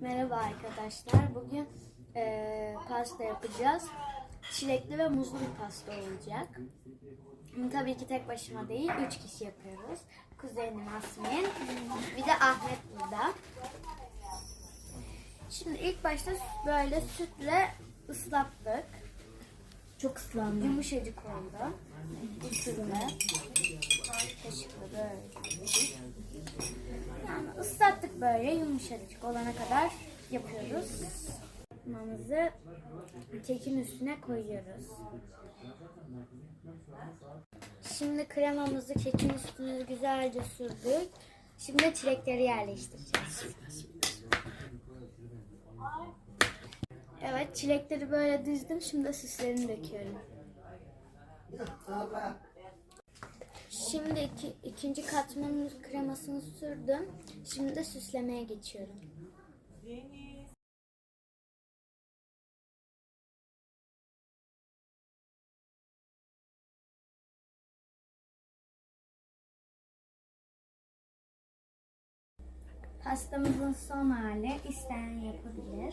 Merhaba arkadaşlar. Bugün eee, pasta yapacağız. Çilekli ve muzlu bir pasta olacak. Tabii ki tek başıma değil, üç kişi yapıyoruz. Kuzenim Asmin, bir de Ahmet burada. Şimdi ilk başta böyle sütle ıslattık. Çok ıslandı. Yumuşacık oldu. Bu sütle. Kaşıkla böyle. Böyle yumuşacık olana kadar yapıyoruz. Mamızı kekin üstüne koyuyoruz. Şimdi kremamızı kekin üstüne güzelce sürdük. Şimdi çilekleri yerleştireceğiz. Evet çilekleri böyle dizdim. Şimdi süslerini döküyorum. Şimdi iki, ikinci katmanın kremasını sürdüm. Şimdi de süslemeye geçiyorum. Pastamızın son hali isteyen yapabilir.